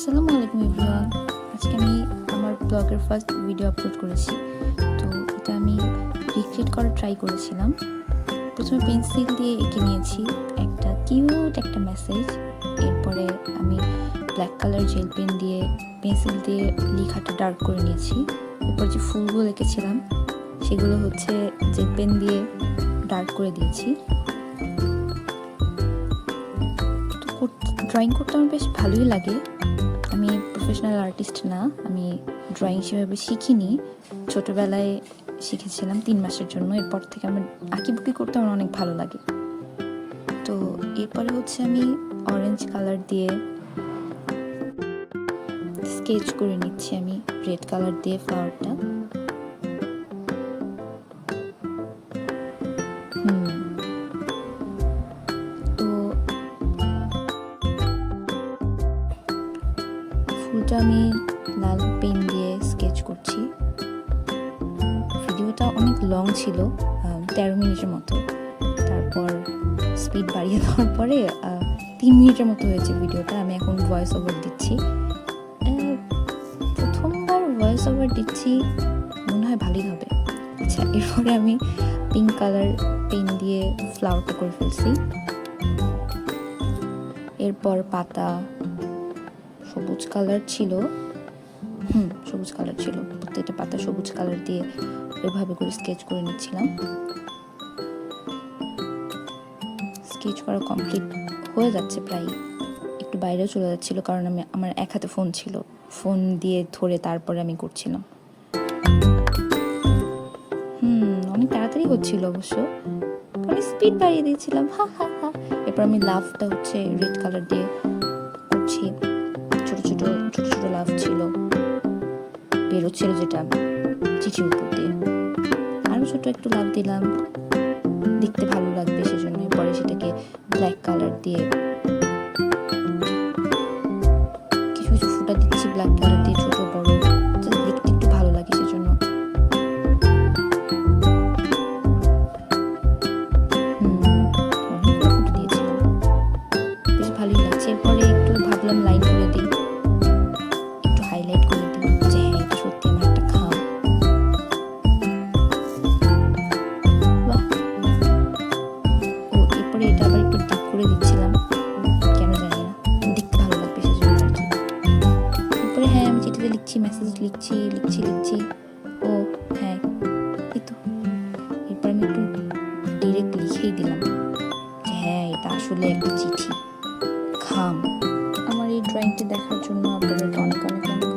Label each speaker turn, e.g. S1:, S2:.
S1: আসসালামু আলাইকুম এভরিওয়ান আজকে আমি আমার ব্লগের ফার্স্ট ভিডিও আপলোড করেছি। তো এটা আমি রিক্রিয়েট করার ট্রাই করেছিলাম। প্রথমে পেন্সিল দিয়ে এঁকে নিয়েছি। একটা কিউট একটা মেসেজ এরপরে আমি ব্ল্যাক কালার জেল পেন দিয়ে পেন্সিল দিয়ে লেখাটা ডার্ক করে নিয়েছি। এরপর যে ফুলগুলো এঁকেছিলাম, সেগুলো হচ্ছে জেল পেন দিয়ে ডার্ক করে দিয়েছি। ড্রয়িং করতে আমার বেশ ভালোই লাগে। প্রফেশনাল আর্টিস্ট না, আমি ড্রয়িং সেভাবে শিখিনি। ছোটোবেলায় শিখেছিলাম তিন মাসের জন্য, এরপর থেকে আমার আঁকিবুকি করতে আমার অনেক ভালো লাগে। তো এরপরে হচ্ছে আমি অরেঞ্জ কালার দিয়ে স্কেচ করে নিচ্ছি আমি রেড কালার দিয়ে ফ্লাওয়ারটা ফুলটা আমি লাল পেন দিয়ে স্কেচ করছি। ভিডিওটা অনেক লং ছিল তেরো মিনিটের মতো। তারপর স্পিড বাড়িয়ে দেওয়ার পরে তিন মিনিটের মতো হয়েছে ভিডিওটা, আমি এখন ভয়েস ওভার দিচ্ছি। প্রথমবার ভয়েস ওভার দিচ্ছি, মনে হয় ভালোই হবে। আচ্ছা এরপরে আমি পিঙ্ক কালার পেন দিয়ে ফ্লাওয়ারটা করে ফেলছি। এরপর পাতা সবুজ কালার ছিল। হুম, সবুজ কালার ছিল। প্রত্যেকটা পাতা সবুজ কালার দিয়ে এভাবে করে স্কেচ করে নিচ্ছিলাম। স্কেচ করা কমপ্লিট হয়ে যাচ্ছে প্রায়। একটু বাইরেও চলে যাচ্ছিল কারণ আমি, আমার এক হাতে ফোন ছিল। ফোন দিয়ে ধরে তারপরে আমি করছিলাম। হুম, অনেক তাড়াতাড়ি হচ্ছিল অবশ্য। আমি স্পিড বাড়িয়ে দিয়েছিলাম। হা হা হা। এরপর আমি লাভটা হচ্ছে রেড কালার দিয়ে লাভ ছিল। বেরোচ্ছিল যেটা চিঠি উপর দিয়ে। আরও ছোট একটু লাভ দিলাম। দেখতে ভালো লাগবে সেজন্য পরে সেটাকে ব্ল্যাক কালার দিয়ে কিছু কিছু ফুটা দিচ্ছি ব্ল্যাক কালার লিখছি মেসেজ লিখছি লিখছি লিখছি। ও হ্যাঁ এই তো। এরপর আমি একটু ডিরেক্ট লিখেই দিলাম যে হ্যাঁ এটা আসলে একটা চিঠি। খাম। আমার এই ড্রয়িংটি দেখার জন্য আপনাদেরকে অনেক অনেক